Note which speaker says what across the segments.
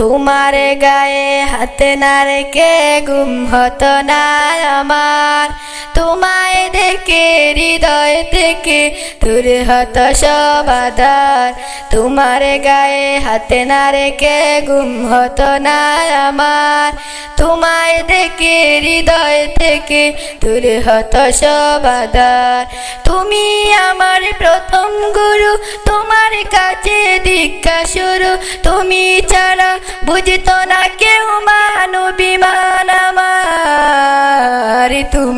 Speaker 1: তোমার গায়ে হাতে না রেখে গুম হতো না আমার। তোমায় দেখে হৃদয় থেকে দূরে হতো সব আধার। তোমার গায়ে হাতে না রেখে গুম হতো না আমার। তোমায় দেখে হৃদয় থেকে দূরে হতো সব আধার। তুমি আমার প্রথম গুরু, তোমার কাছে দীক্ষা শুরু। তুমি ছাড়া বুঝতো না কেউ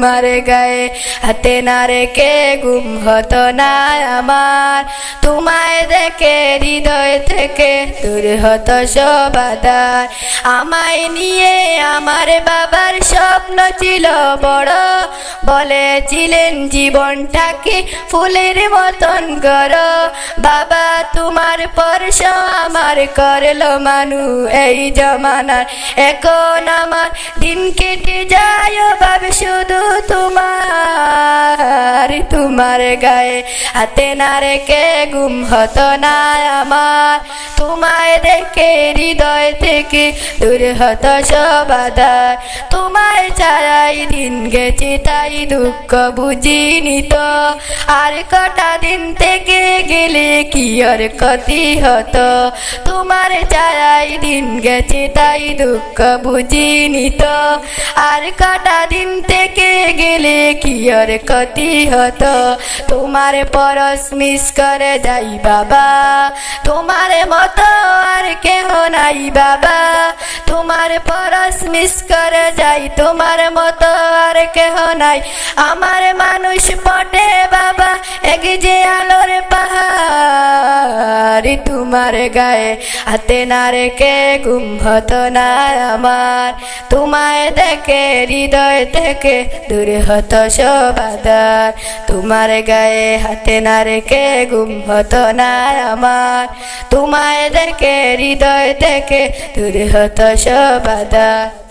Speaker 1: তোমার গায়ে হাতে না রেখে গুম হতো না আমার তোমায় দেখে হৃদয় থেকে দূর হতো সব আধার আমায় নিয়ে আমার বাবার স্বপ্ন ছিল বড়। বলেছিলেন জীবনটাকে ফুলের মতন গর বাবা, তোমার পরশ আমার করল মানু এই জমানার। এখন আমার দিন কেটে যায় শুধু তোমার তোমার গায়ে হাতে না রেখে গুম হতো না আমার। তোমায় দেখে হৃদয় থেকে দূরে হতো সবাদা তোমায় ছাড়াই দিন গেছে তাই দুঃখ বুঝিনি তো। আর কটা দিন থেকে গেলে কি আর ক্ষতি হতো? তোমার ছাড়াই দিন গেছে তাই দুঃখ বুঝিনি তো। আর কটা দিন থেকে গেলে কি আর ক্ষতি হতো? তোমার পরশ মিস করে যাই বাবা। তোমার মতো আর কেহ নাই বাবা। তোমার পরশ মিস করে যাই তোমার মতো আর কেহ নাই। আমার মানুষ তোমার গায়ে হাতে না রেখে হতো না আমার। তোমায় দেখে, হৃদয় থেকে দূরে হতো সবাদার তোমার গায়ে হাতে না রেখে গুম হতো না আমার। তোমায় দেখে, হৃদয় থেকে দূরে হতো সব আধার